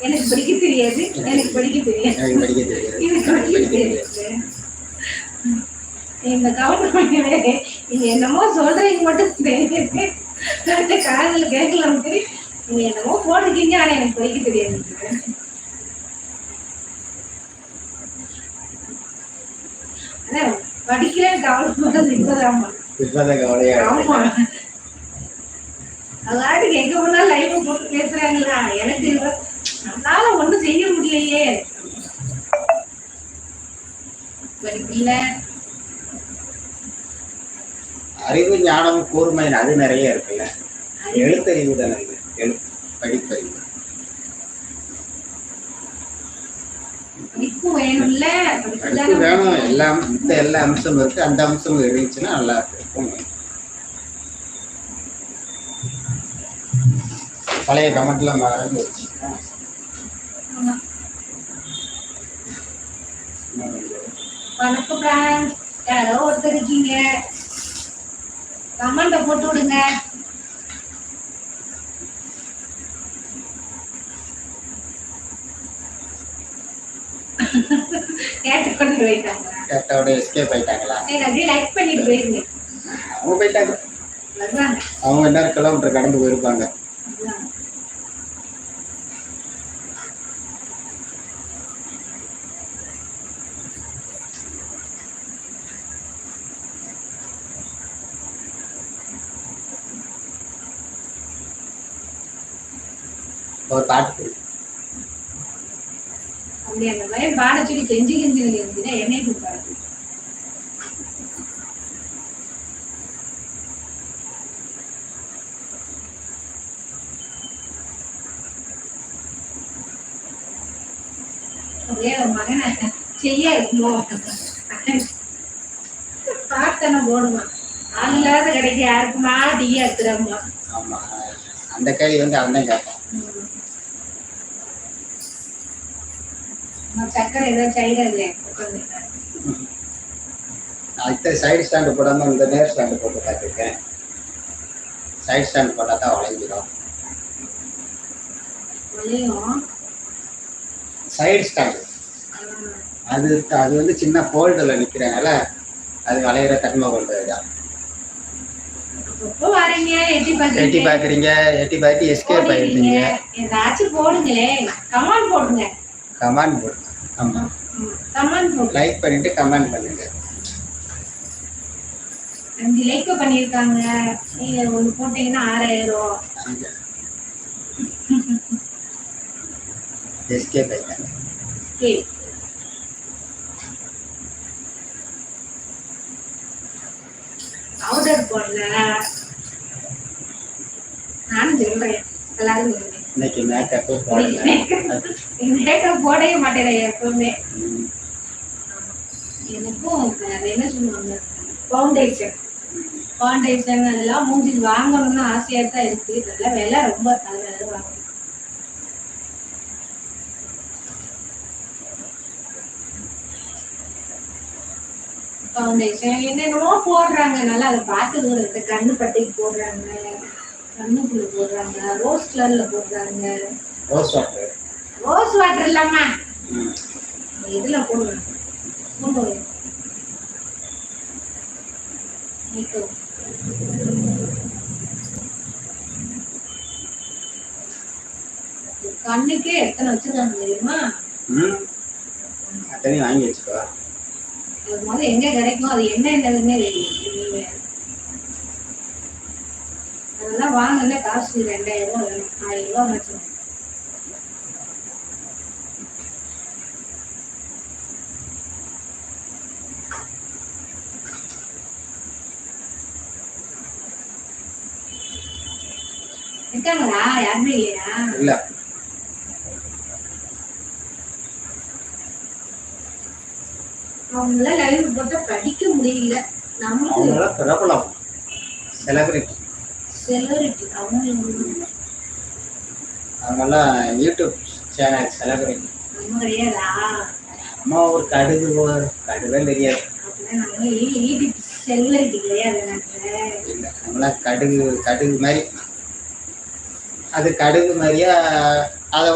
எனக்கு படிக்க தெரியாது எனக்கு படிக்க தெரியாது. எனக்கு படிக்க தெரியாது. இந்த கவர்மெண்ட் நீங்க என்னமோ சொல்றீங்க மட்டும் தெரியுது. அந்த காதல கேட்கலாம் சரி. நீங்க என்னமோ போட்டிருக்கீங்க ஆனா எனக்கு படிக்க தெரியாது. அதான் படிக்கிறேன் கவலைப்படுறது இப்பதாம்மா. இப்பதான் கவலையா. ஆமா. அதாட்டுக்கு எங்க போனாலும் லைவ் போட்டு பேசுறாங்களா? எனக்கு நம்மளால ஒண்ணும் செய்ய முடியலையே. அறிவு ஞானம் கூர்மை அது நிறைய இருக்குல்ல. எழுத்தறிவு தானே எழு படிப்பறிவு. படிப்பு வேணும். எல்லாம் இந்த எல்லா அம்சமும் இருக்கு. அந்த அம்சமும் இருந்துச்சுன்னா நல்லா இருக்கும் பழைய கமெண்ட்ல மறந்து வச்சு வணக்கம் பிரான்ஸ் யாரோ ஒருத்தர் இருக்கீங்க. கமெண்ட போட்டு விடுங்க. கேட்டு கொண்டு போயிட்டாங்க. கேட்டோட எஸ்கேப் ஆயிட்டாங்களா? சரி அப்படியே லைக் பண்ணிட்டு போயிருங்க. அவங்க போயிட்டாங்க. அவங்க என்ன கிலோமீட்டர் கடந்து போயிருப்பாங்க. ஒரு பாட்டு அப்படி அந்த மாதிரி பாட சொல்லி கெஞ்சி கெஞ்சி இருந்துச்சுன்னா என்னை கூப்பிடாது அப்படியே மகனை செய்ய பார்த்தன போடுமா? ஆள் இல்லாத கடைக்கு யாருக்குமா டீயா எடுத்துறாமா ஆமா. அந்த கேள்வி வந்து அவன் தான் கேட்பான். சைடு ஸ்டாண்டு போடாம இந்த நேர் ஸ்டாண்டு போட்டு பார்த்துருக்கேன். சைடு ஸ்டாண்டு போட்டா தான் வளைஞ்சிடும் சைடு ஸ்டாண்டு அது அது வந்து சின்ன ஃபோல்டில் நிற்கிறனால அது வளையிற தன்மை கொண்டது தான் அப்போ வரீங்க எட்டி பார்க்குறீங்க? எட்டி பார்த்து எஸ்கேப் ஆயிருந்தீங்க ஏதாச்சும் போடுங்களே. கமாண்ட் போடுங்க. கமெண்ட் போடுங்க. ஆமாம் கமாண்ட் போடுங்க. லைக் பண்ணிட்டு கமெண்ட் பண்ணுங்க. அஞ்சு லைக் பண்ணிருக்காங்க நீங்க ஒண்ணு போட்டீங்கன்னா ஆறாயிரம். எஸ்கேப் ஆயிட்டாங்க. பவுடர் போடல. நானும் சொல்றேன் எல்லாரும் சொல்றேன் இன்னைக்கு மேக்கப்பு போடல. மேக்கப் போடவே மாட்டேன் எப்பவுமே. எனக்கும் என்ன சொல்லுவாங்க? ஃபவுண்டேஷன் ஃபவுண்டேஷன் அதெல்லாம் மூஞ்சி வாங்கணும்னு ஆசையா தான் இருக்கு. இதெல்லாம் விலை ரொம்ப அதனால வாங்கணும் ஃபவுண்டேஷன் என்னென்னமோ போடுறாங்க. நல்லா அதை பார்த்து இருக்கு கண்ணு பட்டைக்கு போடுறாங்க. கண்ணுக்குள்ள போடுறாங்க. ரோஸ் கலர்ல போடுறாங்க. ரோஸ் வாட்டர் ரோஸ் வாட்டர் இல்லாமா. இதுல போடுவேன் கொண்டு. கண்ணுக்கே எத்தனை வச்சிருக்காங்க தெரியுமா? அத்தனையும் வாங்கி வச்சுக்கோ. அதுக்கு முதல்ல எங்க கிடைக்கும் அது என்ன என்னதுன்னே தெரியும் அதெல்லாம் வாங்கல காசு ரெண்டாயிரம் ரூபாய் வேணும். ஆயிரம் ரூபாய் வச்சு. இருக்காங்களா? யாருமே இல்லையா? அவங்கள லைவ் போட்டா படிக்க முடியல. நமக்கு பிரபலம். செலிபிரிட்டி அவங்கெல்லாம் யூடியூப் சேனல் செலிபிரிட்டி நம்ம கிடையாதா? அம்மா ஒரு கடுகு கடுதான் தெரியாது. கிடையாது நம்மளாம் கடுகு கடுகு மாதிரி. அது கடுகு மாதிரியா